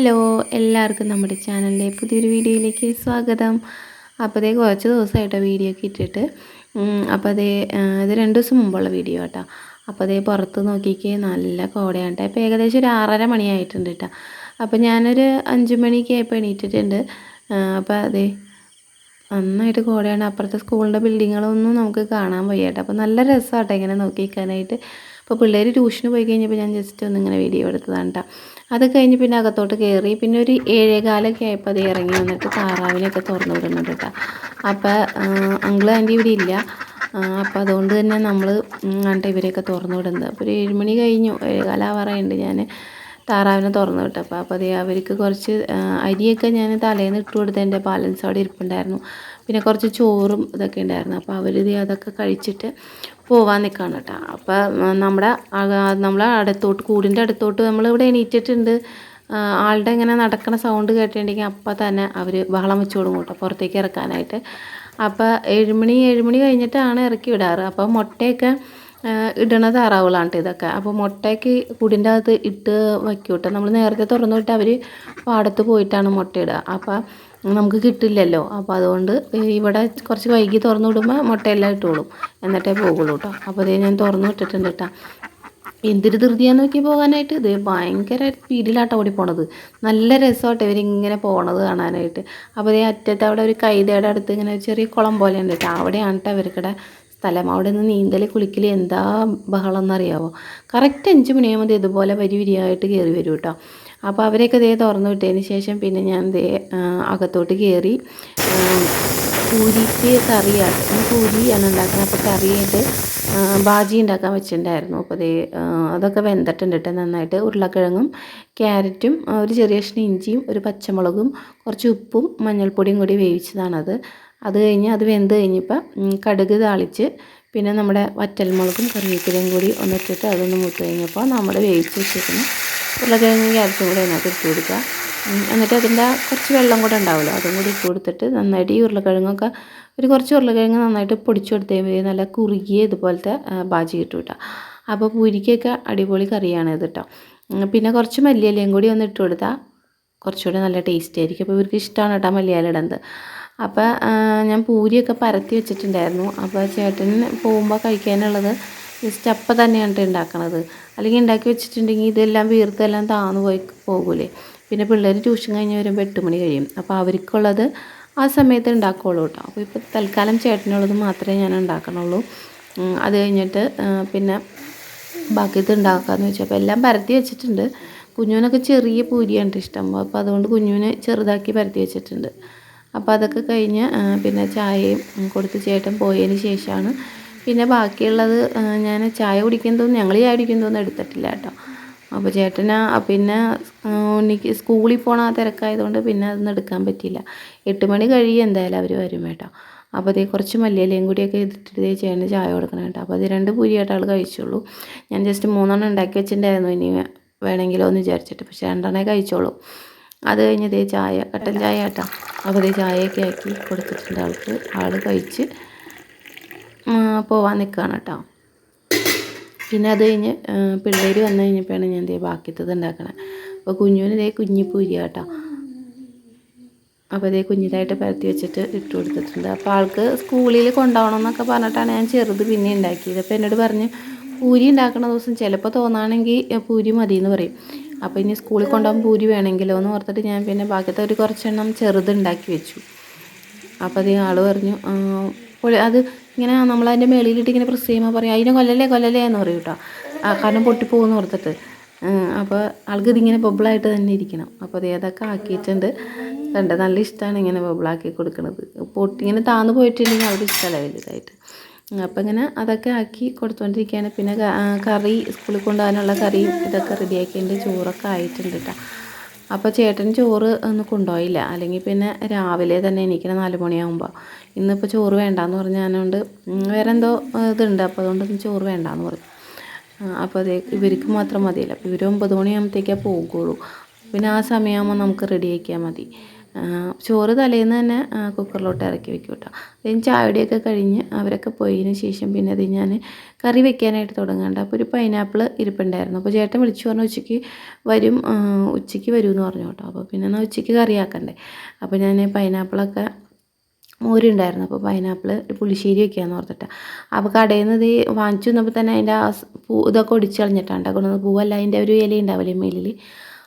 Hello എല്ലാവർക്കും നമ്മുടെ ചാനലിലെ പുതിയൊരു വീഡിയോയിലേക്ക് സ്വാഗതം. അപ്പോൾ അതേ കുറച്ച് ദിവസമായിട്ടോ വീഡിയോ ഒക്കെ ഇട്ടിട്ട്. അപ്പോൾ അതേ ഇത് രണ്ട് ദിവസം മുമ്പുള്ള വീഡിയോ കേട്ടോ. അപ്പോൾ അതേ പുറത്ത് നോക്കിക്കേ നല്ല കോടയാണ് കേട്ടോ. ഇപ്പോൾ ഏകദേശം ഒരു ആറര മണിയായിട്ടുണ്ട് കേട്ടോ. അപ്പോൾ ഞാനൊരു അഞ്ച് മണിക്ക് ആയപ്പോൾ എണീറ്റിട്ടുണ്ട്. അപ്പോൾ അതേ നന്നായിട്ട് കോടയാണ്. അപ്പുറത്തെ സ്കൂളിന്റെ ബിൽഡിങ്ങുകളൊന്നും നമുക്ക് കാണാൻ വയ്യ കേട്ടോ. അപ്പോൾ നല്ല രസമാട്ടോ ഇങ്ങനെ നോക്കി നിൽക്കാനായിട്ട് അപ്പോൾ പിള്ളേർ ട്യൂഷന് പോയി കഴിഞ്ഞപ്പോൾ ഞാൻ ജസ്റ്റ് ഒന്ന് ഇങ്ങനെ വീഡിയോ എടുത്തതാണ് കേട്ടോ അത് കഴിഞ്ഞ് പിന്നെ അകത്തോട്ട് കയറി പിന്നെ ഒരു ഏഴേകാലൊക്കെ ആയപ്പോൾ അത് ഇറങ്ങി വന്നിട്ട് താറാവിനെയൊക്കെ തുറന്നു വിടുന്നുണ്ട് കേട്ടോ അപ്പോൾ അങ്കിൾ ആന്റി ഇവിടെ ഇല്ല. അപ്പോൾ അതുകൊണ്ട് തന്നെ നമ്മൾ കണ്ട ഇവരെയൊക്കെ തുറന്നു വിടുന്നത്. അപ്പോൾ ഒരു ഏഴുമണി കഴിഞ്ഞു. ഏഴേകാലാവാറായുണ്ട് ഞാൻ താറാവിനെ തുറന്നു വിട്ടപ്പോൾ അപ്പോൾ അതേ അവർക്ക് കുറച്ച് അരിയൊക്കെ ഞാൻ തലേന്ന് ഇട്ട് കൊടുത്തതിന്റെ ബാലൻസ് അവിടെ ഇരിപ്പുണ്ടായിരുന്നു. പിന്നെ കുറച്ച് ചോറും ഇതൊക്കെ ഉണ്ടായിരുന്നു. അപ്പോൾ അവരിത് അതൊക്കെ കഴിച്ചിട്ട് പോവാൻ നിൽക്കുകയാണ് കേട്ടോ അപ്പോൾ ആ, നമ്മുടെ നമ്മളെ അടുത്തോട്ട് കൂടിന്റെ അടുത്തോട്ട് നമ്മളിവിടെ എണീറ്റിട്ടുണ്ട്. ആ, ആളുടെ ഇങ്ങനെ നടക്കുന്ന സൗണ്ട് കേട്ടിട്ടുണ്ടെങ്കിൽ അപ്പം തന്നെ അവർ ബഹളം വെച്ച് കൊടുക്കും കേട്ടോ പുറത്തേക്ക് ഇറക്കാനായിട്ട് അപ്പോൾ ഏഴുമണി ഏഴുമണി കഴിഞ്ഞിട്ടാണ് ഇറക്കി വിടാറ്. അപ്പോൾ മുട്ടയൊക്കെ ഇടണ താറാവുകളാണ് ഇതൊക്കെ. അപ്പോൾ മുട്ടയ്ക്ക് കൂടിന്റെ അകത്ത് ഇട്ട് വയ്ക്കും കേട്ടോ നമ്മൾ നേരത്തെ തുറന്നു വിട്ട് അവർ പാടത്ത് പോയിട്ടാണ് മുട്ടയിടുക അപ്പോൾ നമുക്ക് കിട്ടില്ലല്ലോ. അപ്പോൾ അതുകൊണ്ട് ഇവിടെ കുറച്ച് വൈകി തുറന്നു വിടുമ്പോൾ മുട്ടയെല്ലാം ഇട്ടോളും എന്നിട്ടേ പോകുള്ളൂ കേട്ടോ അപ്പോൾ അതേ ഞാൻ തുറന്നു വിട്ടിട്ടുണ്ട് കേട്ടോ എന്തൊരു ധൃതിയാന്ന് നോക്കി പോകാനായിട്ട്. ഇത് ഭയങ്കര സ്പീഡിലാട്ടോ ഓടി പോണത്. നല്ല രസമാട്ടോ ഇവരിങ്ങനെ പോണത് കാണാനായിട്ട്. അപ്പോൾ ഇതേ അറ്റത്ത് അവിടെ ഒരു കൈതയുടെ അടുത്ത് ഇങ്ങനെ ചെറിയ കുളം പോലെ ഉണ്ട് കേട്ടോ അവിടെയാണ് കേട്ടോ ഇവർക്കിടെ സ്ഥലം. അവിടെ നിന്ന് നീന്തൽ കുളിക്കൽ എന്താ ബഹളം എന്നറിയാവോ കറക്റ്റ് അഞ്ച് മണിയാകുമ്പോൾ ഇതുപോലെ വരി വരിയായിട്ട് കയറി വരും കേട്ടോ അപ്പോൾ അവരെയൊക്കെ ദേ തുറന്നു വിട്ടതിന് ശേഷം പിന്നെ ഞാൻ ദേ അകത്തോട്ട് കയറി പൂരിക്ക് കറിയാണ് പൂരിയാണ് ഉണ്ടാക്കുന്നത്. അപ്പോൾ കറിയായിട്ട് ബാജി ഉണ്ടാക്കാൻ വെച്ചിട്ടുണ്ടായിരുന്നു. അപ്പോൾ ദേ അതൊക്കെ വെന്തിട്ടുണ്ട് കേട്ടോ നന്നായിട്ട്. ഉരുളക്കിഴങ്ങും ക്യാരറ്റും ഒരു ചെറിയ കഷ്ണം ഇഞ്ചിയും ഒരു പച്ചമുളകും കുറച്ച് ഉപ്പും മഞ്ഞൾപ്പൊടിയും കൂടി വേവിച്ചതാണത്. അത് കഴിഞ്ഞ് അത് വെന്ത് കഴിഞ്ഞപ്പോൾ കടുക് താളിച്ച് പിന്നെ നമ്മുടെ വറ്റൽമുളകും കറിവേപ്പിലയും കൂടി ഒന്നിട്ടിട്ട് അതൊന്ന് മൂത്ത് കഴിഞ്ഞപ്പോൾ നമ്മുടെ വേവിച്ച് വെച്ചിരിക്കുന്ന ഉരുളക്കിഴങ്ങും ക്യാരറ്റും കൂടി അതിനകത്ത് ഇട്ട് കൊടുക്കുക. എന്നിട്ട് അതിന്റെ കുറച്ച് വെള്ളം കൂടെ ഉണ്ടാവുമല്ലോ അതും കൂടി ഇട്ട് കൊടുത്തിട്ട് നന്നായിട്ട് ഈ ഉരുളക്കിഴങ്ങൊക്കെ ഒരു കുറച്ച് ഉരുളക്കിഴങ്ങ് നന്നായിട്ട് പൊടിച്ചു കൊടുത്തേ മതി നല്ല കുറുകിയ ഇതുപോലത്തെ ബാജി കിട്ടും കേട്ടോ. അപ്പോൾ പൂരിക്കൊക്കെ അടിപൊളി കറിയാണ് ഇത് കേട്ടോ. പിന്നെ കുറച്ച് മല്ലിയിലയും കൂടി ഒന്ന് ഇട്ട് കൊടുത്താൽ കുറച്ചുകൂടെ നല്ല ടേസ്റ്റ് ആയിരിക്കും. അപ്പോൾ ഇവർക്ക് ഇഷ്ടമാണ് കേട്ടോ മല്ലിയില ഇടുന്നത് അപ്പോൾ ഞാൻ പൂരിയൊക്കെ പരത്തി വെച്ചിട്ടുണ്ടായിരുന്നു. അപ്പോൾ ചേട്ടൻ പോകുമ്പോൾ കഴിക്കാനുള്ളത് ജസ്റ്റ് അപ്പം തന്നെയാണ് ഉണ്ടാക്കണത് അല്ലെങ്കിൽ ഉണ്ടാക്കി വെച്ചിട്ടുണ്ടെങ്കിൽ ഇതെല്ലാം വീർത്തെല്ലാം താന്നു പോയി പോകൂലേ. പിന്നെ പിള്ളേർ ട്യൂഷൻ കഴിഞ്ഞ് വരുമ്പോൾ എട്ട് മണി കഴിയും. അപ്പോൾ അവർക്കുള്ളത് ആ സമയത്ത് ഉണ്ടാക്കുള്ളൂ കേട്ടോ അപ്പോൾ ഇപ്പോൾ തൽക്കാലം ചേട്ടനുള്ളത് മാത്രമേ ഞാൻ ഉണ്ടാക്കണുള്ളൂ അത് കഴിഞ്ഞിട്ട് പിന്നെ ബാക്കി ഇത് ഉണ്ടാക്കാമെന്ന് വെച്ചു. അപ്പോൾ എല്ലാം പരത്തി വെച്ചിട്ടുണ്ട്. കുഞ്ഞുവിനൊക്കെ ചെറിയ പൂരിയാണ് ഇഷ്ടം. അപ്പോൾ അതുകൊണ്ട് കുഞ്ഞുവിനെ ചെറുതാക്കി പരത്തി വെച്ചിട്ടുണ്ട്. അപ്പോൾ അതൊക്കെ കഴിഞ്ഞ് പിന്നെ ചായയും കൊടുത്ത് ചേട്ടൻ പോയതിന് ശേഷമാണ്. പിന്നെ ബാക്കിയുള്ളത് ഞാൻ ചായ കുടിക്കുന്നതൊന്നും ഞങ്ങൾ ചായ കുടിക്കുന്നതൊന്നും എടുത്തിട്ടില്ല കേട്ടോ. അപ്പോൾ ചേട്ടന് പിന്നെ ഉണ്ണിക്ക് സ്കൂളിൽ പോകണ ആ തിരക്കായതുകൊണ്ട് പിന്നെ അതൊന്നും എടുക്കാൻ പറ്റിയില്ല. എട്ട് മണി കഴിയും എന്തായാലും അവർ വരും കേട്ടോ. അപ്പോൾ അതേ കുറച്ച് മല്ലിയിലയും കൂടിയൊക്കെ ഇതിട്ടിട്ട് ചേട്ടന് ചായ കൊടുക്കണം കേട്ടോ. അപ്പോൾ അത് രണ്ട് പൂരിയായിട്ട് ആൾ കഴിച്ചുള്ളൂ. ഞാൻ ജസ്റ്റ് മൂന്നെണ്ണം ഉണ്ടാക്കി വെച്ചിട്ടുണ്ടായിരുന്നു. ഇനി വേണമെങ്കിലോ എന്ന് വിചാരിച്ചിട്ട്. പക്ഷേ രണ്ടെണ്ണേ കഴിച്ചോളൂ അത് കഴിഞ്ഞ് ഇതേ ചായ കട്ടൻ ചായ കേട്ടോ അപ്പോൾ ഇതേ ചായയൊക്കെ ആക്കി കൊടുത്തിട്ടുണ്ട് ആൾക്ക്. ആൾ കഴിച്ച് പോവാൻ നിൽക്കുകയാണ് കേട്ടോ. പിന്നെ അത് കഴിഞ്ഞ് പിള്ളേർ വന്നു കഴിഞ്ഞപ്പോഴാണ് ഞാൻ ഇതേ ബാക്കിത്തത് ഉണ്ടാക്കണത് അപ്പോൾ കുഞ്ഞുവിന് ദേ കുഞ്ഞിപ്പൂരി കേട്ടോ. അപ്പോൾ ഇതേ കുഞ്ഞിതായിട്ട് പരത്തി വെച്ചിട്ട് ഇട്ട് കൊടുത്തിട്ടുണ്ട്. അപ്പോൾ ആൾക്ക് സ്കൂളിൽ കൊണ്ടുപോകണം എന്നൊക്കെ പറഞ്ഞിട്ടാണ് ഞാൻ ചെറുത് പിന്നെ ഉണ്ടാക്കിയത്. അപ്പോൾ എന്നോട് പറഞ്ഞ് പൂരി ഉണ്ടാക്കുന്ന ദിവസം ചിലപ്പോൾ തോന്നുകയാണെങ്കിൽ "ഏ, പൂരി മതി എന്ന് പറയും. അപ്പോൾ ഇനി സ്കൂളിൽ കൊണ്ടുപോകാൻ പൂരി വേണമെങ്കിലോ എന്ന് ഓർത്തിട്ട് ഞാൻ പിന്നെ ബാക്കിയത്തെ ഒരു കുറച്ചെണ്ണം ചെറുതുണ്ടാക്കി വെച്ചു. അപ്പോൾ അതേ ആൾ പറഞ്ഞു "ആ, അത് ഇങ്ങനെ നമ്മൾ അതിന്റെ മേളിലിട്ട് ഇങ്ങനെ പ്രസ് ചെയ്യുമ്പോൾ പറയും അതിനെ കൊല്ലല്ലേ കൊല്ലല്ലേ എന്ന് പറയും കേട്ടോ. കാരണം പൊട്ടിപ്പോകുമെന്ന് ഓർത്തിട്ട്. അപ്പോൾ ആൾക്ക് ഇതിങ്ങനെ ബബിളായിട്ട് തന്നെ ഇരിക്കണം. അപ്പോൾ അതേ അതൊക്കെ ആക്കിയിട്ടുണ്ട്. കണ്ട നല്ല ഇഷ്ടമാണ് ഇങ്ങനെ ബബിളാക്കി കൊടുക്കുന്നത് പൊട്ടി ഇങ്ങനെ താന്നു പോയിട്ടുണ്ടെങ്കിൽ അവർക്ക് ഇഷ്ടമല്ല വലുതായിട്ട്. ഉം, അപ്പോൾ ഇങ്ങനെ അതൊക്കെ ആക്കി കൊടുത്തുകൊണ്ടിരിക്കുകയാണ് പിന്നെ കറി സ്കൂളിൽ കൊണ്ടുപോകാനുള്ള കറി ഇതൊക്കെ റെഡിയാക്കിയതിന്റെ ചോറൊക്കെ ആയിട്ടുണ്ട് കേട്ടോ അപ്പോൾ ചേട്ടൻ ചോറ് ഒന്നും കൊണ്ടുപോയില്ല. അല്ലെങ്കിൽ പിന്നെ രാവിലെ തന്നെ എണീക്കണം നാല് മണിയാകുമ്പോൾ ഇന്നിപ്പോൾ ചോറ് വേണ്ടാന്ന് പറഞ്ഞതുകൊണ്ട് വേറെ എന്തോ ഇതുണ്ട്. അപ്പോൾ അതുകൊണ്ട് ചോറ് വേണ്ടാന്ന് പറഞ്ഞു. അപ്പോൾ അതേ ഇവർക്ക് മാത്രം മതിയല്ല. അപ്പോൾ ഇവർ ഒമ്പത് മണിയാകുമ്പോഴത്തേക്കേ പോകുള്ളൂ പിന്നെ ആ സമയമാകുമ്പോൾ നമുക്ക് റെഡിയാക്കിയാൽ മതി. ചോറ് തലേന്ന് തന്നെ കുക്കറിലോട്ട് ഇറക്കി വെക്കും കേട്ടോ. അതിന് ചായയുടെയൊക്കെ കഴിഞ്ഞ് അവരൊക്കെ പോയതിന് ശേഷം പിന്നെ അത് ഞാൻ കറി വെക്കാനായിട്ട് തുടങ്ങേണ്ട. അപ്പോൾ ഒരു പൈനാപ്പിൾ ഇരിപ്പുണ്ടായിരുന്നു. അപ്പോൾ ചേട്ടൻ വിളിച്ചു പറഞ്ഞു ഉച്ചയ്ക്ക് വരും ഉച്ചയ്ക്ക് വരും എന്ന് പറഞ്ഞു കേട്ടോ. അപ്പോൾ പിന്നെ എന്നാൽ ഉച്ചയ്ക്ക് കറിയാക്കണ്ടേ അപ്പോൾ ഞാൻ പൈനാപ്പിളൊക്കെ മോരുണ്ടായിരുന്നു അപ്പോൾ പൈനാപ്പിൾ പുളിശ്ശേരി വെക്കാമെന്ന് ഓർത്തിട്ട്. അപ്പോൾ കടയിൽ നിന്ന് ഇത് വാങ്ങിച്ചു വന്നപ്പോൾ തന്നെ അതിന്റെ ആ പൂ ഇതൊക്കെ ഒടിച്ച് കളഞ്ഞിട്ടാണ് കൊണ്ടുവന്ന് പൂവല്ല അതിന്റെ ഒരു ഇല ഉണ്ടാവില്ലേ മേലിൽ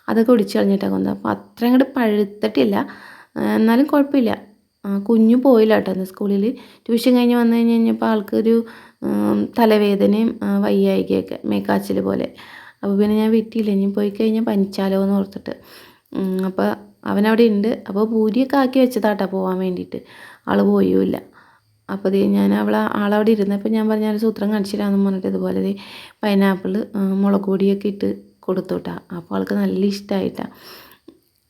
അതൊക്കെ ഒടിച്ച് കളഞ്ഞിട്ടാണ് കൊന്നത്. അപ്പോൾ അത്ര അങ്ങോട്ട് പഴുത്തിട്ടില്ല. എന്നാലും കുഴപ്പമില്ല. കുഞ്ഞു പോയില്ല കേട്ടോ അന്ന് സ്കൂളിൽ ട്യൂഷൻ കഴിഞ്ഞ് വന്നു കഴിഞ്ഞ് കഴിഞ്ഞപ്പോൾ ആൾക്കൊരു തലവേദനയും വയ്യായികയൊക്കെ മേക്കാച്ചിൽ പോലെ. അപ്പോൾ പിന്നെ ഞാൻ വീട്ടിയില്ല ഇനി പോയി കഴിഞ്ഞാൽ പനിച്ചാലോ എന്ന് ഓർത്തിട്ട്. അപ്പോൾ അവനവിടെ ഉണ്ട് അപ്പോൾ പൂരിയൊക്കെ ആക്കി വെച്ചതാട്ടാ പോകാൻ വേണ്ടിയിട്ട്. ആൾ പോയുമില്ല അപ്പോൾ ഇത് ഞാൻ അവളെ ആളവിടെ ഇരുന്നപ്പോൾ ഞാൻ പറഞ്ഞ ഒരു സൂത്രം കാണിച്ചിട്ടാന്ന് പറഞ്ഞിട്ട് ഇതുപോലെ പൈനാപ്പിൾ മുളക് പൊടിയൊക്കെ ഇട്ട് കൊടുത്തുട്ടാ. അപ്പോൾ ആൾക്ക് നല്ല ഇഷ്ടമായിട്ടാണ്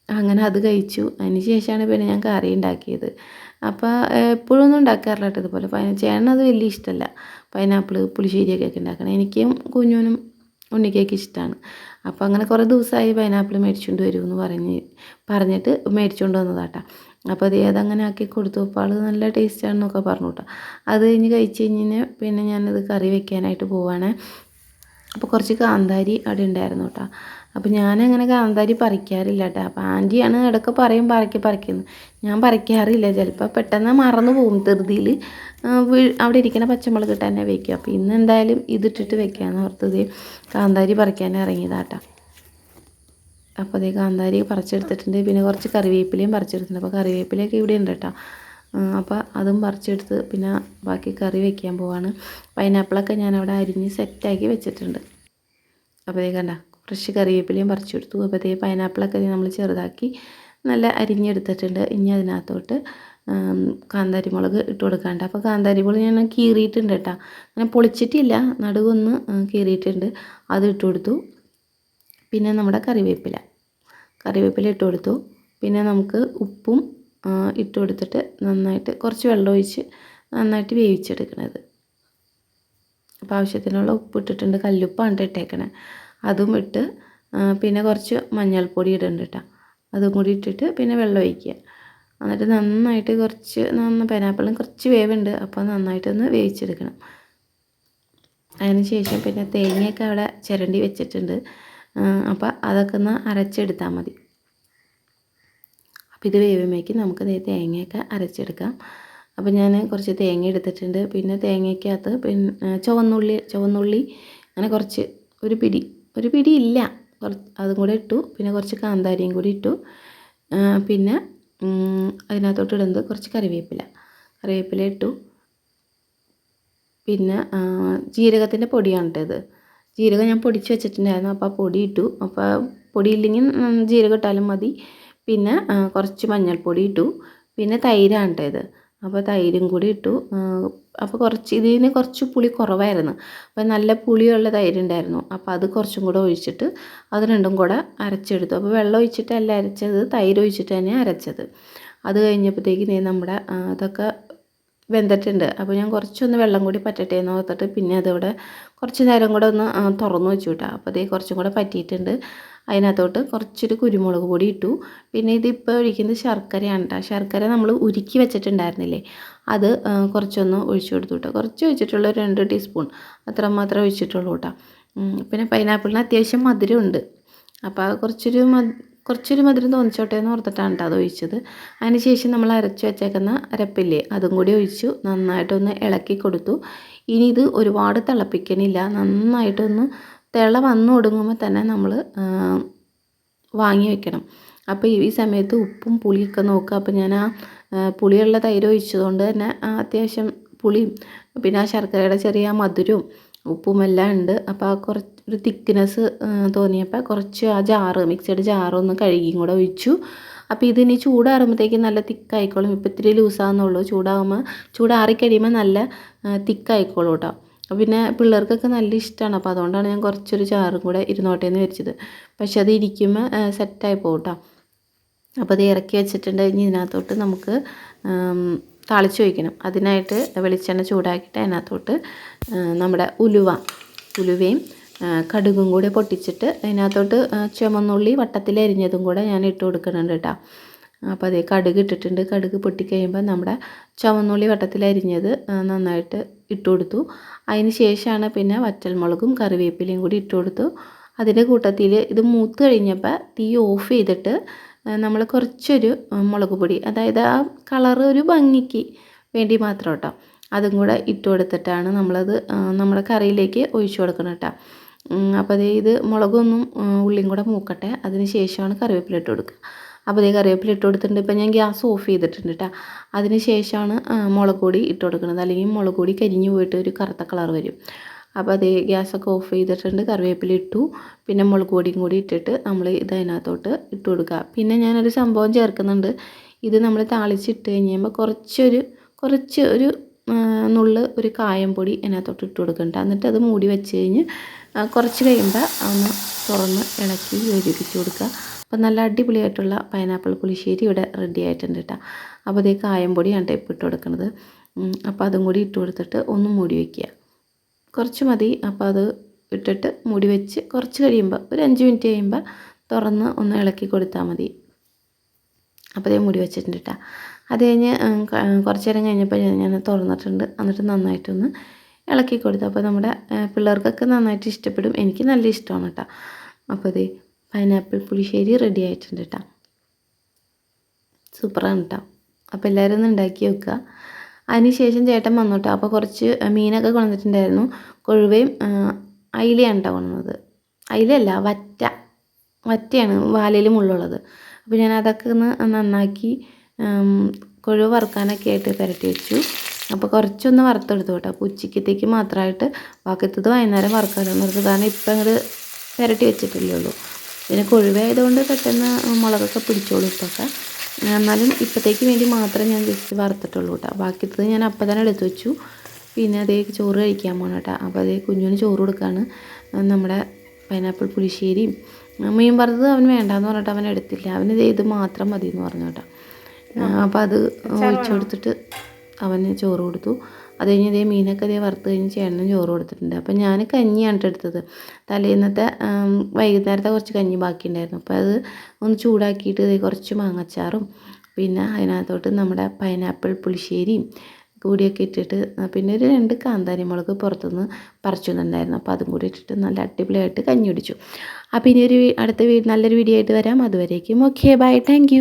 അങ്ങനെ അത് കഴിച്ചു. അതിന് ശേഷമാണ് പിന്നെ ഞാൻ കറി ഉണ്ടാക്കിയത്. അപ്പോൾ എപ്പോഴൊന്നും ഉണ്ടാക്കാറില്ല കേട്ടോ ഇതുപോലെ. ചേട്ടന് അത് വലിയ ഇഷ്ടമല്ല പൈനാപ്പിൾ പുളിശ്ശേരിയൊക്കെ ഉണ്ടാക്കണം. എനിക്കും കുഞ്ഞുനും ഉണ്ണിക്കൊക്കെ ഇഷ്ടമാണ് അപ്പോൾ അങ്ങനെ കുറേ ദിവസമായി പൈനാപ്പിൾ മേടിച്ചുകൊണ്ട് വരുമെന്ന് പറഞ്ഞ് പറഞ്ഞിട്ട് മേടിച്ചുകൊണ്ട് വന്നതാട്ടാ. അപ്പോൾ അത് ഏതങ്ങനെ ആക്കി കൊടുത്തു. അപ്പോൾ ആൾ നല്ല ടേസ്റ്റാണെന്നൊക്കെ പറഞ്ഞു കേട്ടോ അത് കഴിഞ്ഞ് കഴിച്ച് കഴിഞ്ഞ് പിന്നെ ഞാനത് കറി വെക്കാനായിട്ട് പോവാണ്. അപ്പോൾ കുറച്ച് കാന്താരി അവിടെ ഉണ്ടായിരുന്നു കേട്ടോ അപ്പോൾ ഞാനങ്ങനെ കാന്താരി പറിക്കാറില്ല കേട്ടോ അപ്പോൾ ആന്റിയാണ് ഇടയ്ക്ക് പറയും പറക്കി പറിക്കുന്നു ഞാൻ പറിക്കാറില്ല. ചിലപ്പോൾ പെട്ടെന്ന് മറന്നു പോകും ധൃതിയിൽ. അവിടെ ഇരിക്കുന്ന പച്ചമുളക് ഇട്ട് തന്നെ വയ്ക്കും അപ്പോൾ ഇന്ന് എന്തായാലും ഇതിട്ടിട്ട് വെക്കാമെന്ന് ഓർത്തത് കാന്താരി പറിക്കാൻ ഇറങ്ങിയതാട്ടാ അപ്പോൾ അതേ കാന്താരി പറിച്ചെടുത്തിട്ടുണ്ട്. പിന്നെ കുറച്ച് കറിവേപ്പിലയും പറിച്ചെടുത്തിട്ടുണ്ട്. അപ്പോൾ കറിവേപ്പിലയൊക്കെ ഇവിടെ ഉണ്ട് കേട്ടോ അപ്പോൾ അതും പറിച്ചെടുത്ത് പിന്നെ ബാക്കി കറി വെക്കാൻ പോവാണ്. പൈനാപ്പിളൊക്കെ ഞാൻ അവിടെ അരിഞ്ഞ് സെറ്റാക്കി വെച്ചിട്ടുണ്ട്. അപ്പോൾ ദേ കണ്ട ഫ്രഷ് കറിവേപ്പിലയും പറിച്ചെടുത്തു. അപ്പോൾ ദേ പൈനാപ്പിളൊക്കെ നമ്മൾ ചെറുതാക്കി നല്ല അരിഞ്ഞെടുത്തിട്ടുണ്ട്. ഇനി അതിനകത്തോട്ട് കാന്താരി മുളക് ഇട്ട് കൊടുക്കാണ്ട് അപ്പോൾ കാന്താരി മുളക് ഞാൻ കീറിയിട്ടുണ്ട് കേട്ടോ. അങ്ങനെ പൊളിച്ചിട്ടില്ല. നടുവൊന്ന് കീറിയിട്ടുണ്ട്. അത് ഇട്ട് കൊടുത്തു. പിന്നെ നമ്മുടെ കറിവേപ്പില. കറിവേപ്പില ഇട്ട് കൊടുത്തു. പിന്നെ നമുക്ക് ഉപ്പും ഇട്ട് കൊടുത്തിട്ട് നന്നായിട്ട് കുറച്ച് വെള്ളം ഒഴിച്ച് നന്നായിട്ട് വേവിച്ചെടുക്കണത്. അപ്പോൾ ആവശ്യത്തിനുള്ള ഉപ്പ് ഇട്ടിട്ടുണ്ട് കല്ലുപ്പാണ് ഇട്ടേക്കണേ. അതും ഇട്ട് പിന്നെ കുറച്ച് മഞ്ഞൾപ്പൊടി ഇടുന്നുണ്ട് കേട്ടോ. അതും കൂടി ഇട്ടിട്ട് പിന്നെ വെള്ളം ഒഴിക്കുക. എന്നിട്ട് നന്നായിട്ട് കുറച്ച് നന്ന പൈനാപ്പിളും കുറച്ച് വേവുണ്ട് അപ്പോൾ നന്നായിട്ടൊന്ന് വേവിച്ചെടുക്കണം. അതിന് ശേഷം പിന്നെ തേങ്ങയൊക്കെ അവിടെ ചിരണ്ടി വെച്ചിട്ടുണ്ട്. അപ്പോൾ അതൊക്കെ ഒന്ന് അരച്ചെടുത്താൽ മതി. അപ്പോൾ ഇത് വേവുമ്പോഴേക്കും നമുക്ക് ദേ തേങ്ങയൊക്കെ അരച്ചെടുക്കാം. അപ്പോൾ ഞാൻ കുറച്ച് തേങ്ങ എടുത്തിട്ടുണ്ട്. പിന്നെ തേങ്ങയ്ക്കകത്ത് പിന്നെ ചുവന്നുള്ളി ചുവന്നുള്ളി അങ്ങനെ കുറച്ച് ഒരു പിടി ഒരു പിടി ഇല്ല. കുറച്ച് അതും കൂടെ ഇട്ടു. പിന്നെ കുറച്ച് കാന്താരിയും കൂടി ഇട്ടു. പിന്നെ അതിനകത്തോട്ട് ഇടുന്നത് കുറച്ച് കറിവേപ്പില. കറിവേപ്പില ഇട്ടു. പിന്നെ ജീരകത്തിന്റെ പൊടിയാണ് കേട്ടോ ജീരകം ഞാൻ പൊടിച്ച് വെച്ചിട്ടുണ്ടായിരുന്നു. അപ്പോൾ ആ പൊടി ഇട്ടു. അപ്പോൾ പൊടിയില്ലെങ്കിൽ ജീരകം ഇട്ടാലും മതി. പിന്നെ കുറച്ച് മഞ്ഞൾപ്പൊടി ഇട്ടു. പിന്നെ തൈരാണ് കേട്ടോ ഇത്. അപ്പോൾ തൈരും കൂടി ഇട്ടു. അപ്പോൾ കുറച്ച് ഇതിന് കുറച്ച് പുളി കുറവായിരുന്നു. അപ്പോൾ നല്ല പുളിയുള്ള തൈരുണ്ടായിരുന്നു അപ്പോൾ അത് കുറച്ചും കൂടെ ഒഴിച്ചിട്ട് അത് രണ്ടും കൂടെ അരച്ചെടുത്തു. അപ്പോൾ വെള്ളം ഒഴിച്ചിട്ടല്ല അരച്ചത് തൈര് ഒഴിച്ചിട്ട് തന്നെ അരച്ചത്. അത് കഴിഞ്ഞപ്പോഴത്തേക്ക് നമ്മുടെ അതൊക്കെ വെന്തിട്ടുണ്ട്. അപ്പോൾ ഞാൻ കുറച്ചൊന്ന് വെള്ളം കൂടി പറ്റട്ടെ എന്ന് ഓർത്തിട്ട് പിന്നെ അതവിടെ കുറച്ച് നേരം കൂടെ ഒന്ന് തുറന്നു വെച്ചു കേട്ടോ. അപ്പോൾ അതേ കുറച്ചും കൂടെ പറ്റിയിട്ടുണ്ട്. അതിനകത്തോട്ട് കുറച്ചൊരു കുരുമുളക് പൊടി ഇട്ടു. പിന്നെ ഇതിപ്പോൾ ഒഴിക്കുന്നത് ശർക്കരയാണ് കേട്ടോ. ശർക്കര നമ്മൾ ഉരുക്കി വെച്ചിട്ടുണ്ടായിരുന്നില്ലേ? അത് കുറച്ചൊന്ന് ഒഴിച്ചു കൊടുത്തു കേട്ടോ. കുറച്ച് ഒഴിച്ചിട്ടുള്ള രണ്ട് ടീസ്പൂൺ അത്ര മാത്രമേ ഒഴിച്ചിട്ടുള്ളൂ കേട്ടോ. പിന്നെ പൈനാപ്പിളിന് അത്യാവശ്യം മധുരമുണ്ട്. അപ്പോൾ കുറച്ചൊരു കുറച്ചൊരു മധുരം തോന്നിച്ചോട്ടെ എന്ന് ഓർത്തിട്ടാണ് കേട്ടോ അത് ഒഴിച്ചത്. അതിന് ശേഷം നമ്മൾ അരച്ച് വെച്ചേക്കുന്ന അരപ്പില്ലേ അതും കൂടി ഒഴിച്ചു നന്നായിട്ടൊന്ന് ഇളക്കി കൊടുത്തു. ഇനി ഇത് ഒരുപാട് തിളപ്പിക്കണില്ല നന്നായിട്ടൊന്ന് തിള വന്നു തുടങ്ങുമ്പോൾ തന്നെ നമ്മൾ വാങ്ങി വെക്കണം. അപ്പോൾ ഈ സമയത്ത് ഉപ്പും പുളിയൊക്കെ നോക്കുക. അപ്പോൾ ഞാൻ ആ പുളിയുള്ള തൈര് ഒഴിച്ചതുകൊണ്ട് തന്നെ അത്യാവശ്യം പുളിയും പിന്നെ ആ ശർക്കരയുടെ ചെറിയ മധുരവും ഉപ്പുമെല്ലാം ഉണ്ട്. അപ്പോൾ ആ കുറച്ച് ഒരു തിക്ക്നെസ് തോന്നിയപ്പോൾ കുറച്ച് ആ ജാറ് മിക്സഡ് ജാറൊന്ന് കഴുകിയും കൂടെ ഒഴിച്ചു. അപ്പോൾ ഇതിനി ചൂടാറുമ്പോഴത്തേക്ക് നല്ല തിക്കായിക്കോളും ഇപ്പോൾ ഇത്തിരി ലൂസാകുന്നുള്ളൂ ചൂടാകുമ്പോൾ ചൂടാറി കഴിയുമ്പോൾ നല്ല തിക്കായിക്കോളും കേട്ടോ. പിന്നെ പിള്ളേർക്കൊക്കെ നല്ല ഇഷ്ടമാണ് അപ്പോൾ അതുകൊണ്ടാണ് ഞാൻ കുറച്ചൊരു ചാറും കൂടെ ഇരുന്നോട്ടെ എന്ന് വെച്ചത് പക്ഷെ അത് ഇരിക്കുമ്പോൾ സെറ്റായി പോകും കേട്ടോ. അപ്പോൾ അത് ഇറക്കി വെച്ചിട്ടുണ്ട്. ഇനി ഇതിനകത്തോട്ട് നമുക്ക് താളിച്ച് വയ്ക്കണം അതിനായിട്ട് വെളിച്ചെണ്ണ ചൂടാക്കിയിട്ട് അതിനകത്തോട്ട് നമ്മുടെ ഉലുവ ഉലുവയും കടുകും കൂടെ പൊട്ടിച്ചിട്ട് അതിനകത്തോട്ട് ചുമന്നുള്ളി വട്ടത്തിൽ അരിഞ്ഞതും കൂടെ ഞാൻ ഇട്ട് കൊടുക്കുന്നുണ്ട് കേട്ടോ. അപ്പോൾ അതേ കടുക് ഇട്ടിട്ടുണ്ട്. കടുക് പൊട്ടിക്കഴിയുമ്പോൾ നമ്മുടെ ചുവന്നുള്ളി വട്ടത്തിൽ അരിഞ്ഞത് നന്നായിട്ട് ഇട്ട് കൊടുത്തു. അതിന് ശേഷമാണ് പിന്നെ വറ്റൽമുളകും കറിവേപ്പിലയും കൂടി ഇട്ട് കൊടുത്തു. അതിന്റെ കൂട്ടത്തിൽ ഇത് മൂത്ത് കഴിഞ്ഞപ്പോൾ തീ ഓഫ് ചെയ്തിട്ട് നമ്മൾ കുറച്ചൊരു മുളക് പൊടി അതായത് ആ കളറ് ഒരു ഭംഗിക്ക് വേണ്ടി മാത്രം കേട്ടോ. അതും കൂടെ ഇട്ട് കൊടുത്തിട്ടാണ് നമ്മളത് നമ്മുടെ കറിയിലേക്ക് ഒഴിച്ചു കൊടുക്കണം കേട്ടോ. അപ്പോൾ അതേ ഇത് മുളകൊന്നും ഉള്ളിയും കൂടെ മൂക്കട്ടെ. അതിന് ശേഷമാണ് കറിവേപ്പില ഇട്ട് കൊടുക്കുക. അപ്പോൾ അതേ കറിവേപ്പില ഇട്ട് കൊടുത്തിട്ടുണ്ട്. ഇപ്പം ഞാൻ ഗ്യാസ് ഓഫ് ചെയ്തിട്ടുണ്ട് കേട്ടോ. അതിന് ശേഷമാണ് മുളക് പൊടി ഇട്ട് കൊടുക്കുന്നത്. അല്ലെങ്കിൽ മുളക് കരിഞ്ഞു പോയിട്ട് ഒരു കറുത്ത കളർ വരും. അപ്പോൾ അതേ ഗ്യാസൊക്കെ ഓഫ് ചെയ്തിട്ടുണ്ട്. കറിവേപ്പില ഇട്ടു. പിന്നെ മുളക് പൊടിയും കൂടി ഇട്ടിട്ട് നമ്മൾ ഇത് അതിനകത്തോട്ട് ഇട്ട് കൊടുക്കുക. പിന്നെ ഞാനൊരു സംഭവം ചേർക്കുന്നുണ്ട്. ഇത് നമ്മൾ താളിച്ചിട്ട് കഴിയുമ്പോൾ കുറച്ചൊരു കുറച്ച് ഒരു നുള്ള് ഒരു കായം പൊടി അതിനകത്തോട്ട് ഇട്ട് കൊടുക്കണ്ട എന്നിട്ട് അത് മൂടി വെച്ച് കഴിഞ്ഞ് കുറച്ച് കഴിയുമ്പോൾ ഒന്ന് തുറന്ന് ഇളക്കി യോജിപ്പിച്ച് കൊടുക്കുക. അപ്പോൾ നല്ല അടിപൊളിയായിട്ടുള്ള പൈനാപ്പിൾ പുളിശ്ശേരി ഇവിടെ റെഡി ആയിട്ടുണ്ട് കേട്ടോ അപ്പോൾ അതേ കായം പൊടിയാണ് ടൈപ്പ് ഇട്ട് കൊടുക്കുന്നത് അപ്പോൾ അതും കൂടി ഇട്ട് കൊടുത്തിട്ട് ഒന്ന് മൂടി വയ്ക്കുക കുറച്ച് മതി. അപ്പോൾ അത് ഇട്ടിട്ട് മൂടി വെച്ച് കുറച്ച് കഴിയുമ്പോൾ ഒരു അഞ്ച് മിനിറ്റ് കഴിയുമ്പോൾ തുറന്ന് ഒന്ന് ഇളക്കി കൊടുത്താൽ മതി. അപ്പോൾ അതേ മൂടി വെച്ചിട്ടുണ്ട് കേട്ടോ അത് കഴിഞ്ഞ് കുറച്ച് നേരം കഴിഞ്ഞപ്പോൾ ഞാൻ തുറന്നിട്ടുണ്ട്. എന്നിട്ട് നന്നായിട്ടൊന്ന് ഇളക്കി കൊടുത്തു. അപ്പോൾ നമ്മുടെ പിള്ളേർക്കൊക്കെ നന്നായിട്ട് ഇഷ്ടപ്പെടും. എനിക്ക് നല്ല ഇഷ്ടമാണ് കേട്ടോ. അപ്പോൾ ഇത് പൈനാപ്പിൾ പുളിശ്ശേരി റെഡി ആയിട്ടുണ്ട് കേട്ടോ. സൂപ്പറാണ് കേട്ടോ. അപ്പോൾ എല്ലാവരും ഒന്ന് ഉണ്ടാക്കി വെക്കുക അതിനുശേഷം ചേട്ടൻ വന്നു കേട്ടോ. അപ്പോൾ കുറച്ച് മീനൊക്കെ കൊണ്ടുവന്നിട്ടുണ്ടായിരുന്നു. കൊഴുവയും അയിലയാണ് കേട്ടോ കൊണ്ടുവന്നത്. അയിലല്ല വറ്റ. വറ്റയാണ് വാലയിൽ മുള്ളുള്ളത്. അപ്പോൾ ഞാൻ അതൊക്കെ ഒന്ന് നന്നാക്കി കൊഴുവ വറുക്കാനൊക്കെ ആയിട്ട് പുരട്ടി വെച്ചു. അപ്പോൾ കുറച്ചൊന്ന് വറുത്തെടുത്തു കേട്ടോ. അപ്പോൾ ഉച്ചക്കത്തേക്ക് മാത്രമായിട്ട് ബാക്കിത്തത് വൈകുന്നേരം വറുക്കാമെന്ന് ഓർത്തു കാരണം ഇപ്പം അങ്ങോട്ട് പുരട്ടി വെച്ചിട്ടില്ലേ ഉള്ളൂ. പിന്നെ കൊഴുവായതുകൊണ്ട് പെട്ടെന്ന് മുളകൊക്കെ പിടിച്ചോളൂ ഇപ്പൊക്കെ. എന്നാലും ഇപ്പോഴത്തേക്ക് വേണ്ടി മാത്രമേ ഞാൻ ജസ്റ്റ് വറുത്തിട്ടുള്ളൂ കേട്ടോ. ബാക്കിത്തത് ഞാൻ അപ്പം തന്നെ എടുത്തു വെച്ചു. പിന്നെ അതേ ചോറ് കഴിക്കാൻ പോകണം കേട്ടോ. അപ്പോൾ അതേ കുഞ്ഞിന് ചോറ് കൊടുക്കുകയാണ് നമ്മുടെ പൈനാപ്പിൾ പുളിശ്ശേരിയും. മീൻ വറുത്തത് അവൻ വേണ്ടാന്ന് പറഞ്ഞിട്ട് അവൻ എടുത്തില്ല. അവന് ഇത് മാത്രം മതി എന്ന് പറഞ്ഞു കേട്ടോ. അപ്പോൾ അത് ഒഴിച്ചു കൊടുത്തിട്ട് അവന് ചോറ് കൊടുത്തു. അത് കഴിഞ്ഞ് ഇതേ മീനൊക്കെ ഇതേ വറുത്ത് കഴിഞ്ഞ് ചേട്ടനും ചോറ് കൊടുത്തിട്ടുണ്ട്. അപ്പം ഞാൻ കഞ്ഞിയാണ് എടുത്തത്. തലേന്നത്തെ വൈകുന്നേരത്തെ കുറച്ച് കഞ്ഞി ബാക്കിയുണ്ടായിരുന്നു. അപ്പോൾ അത് ഒന്ന് ചൂടാക്കിയിട്ട് കുറച്ച് മാങ്ങച്ചാറും പിന്നെ അതിനകത്തോട്ട് നമ്മുടെ പൈനാപ്പിൾ പുളിശ്ശേരിയും കൂടിയൊക്കെ ഇട്ടിട്ട് പിന്നെ ഒരു രണ്ട് കാന്താരി മുളക് പുറത്തുനിന്ന് പറിച്ചു തന്നിട്ടുണ്ടായിരുന്നു അപ്പോൾ അതും കൂടി ഇട്ടിട്ട് നല്ല അടിപൊളിയായിട്ട് കഞ്ഞി കുടിച്ചു. അപ്പോൾ ഇനി ഒരു അടുത്ത വീട് നല്ലൊരു വീഡിയോ ആയിട്ട് വരാം. അതുവരേക്കും ഓക്കെ ബൈ താങ്ക്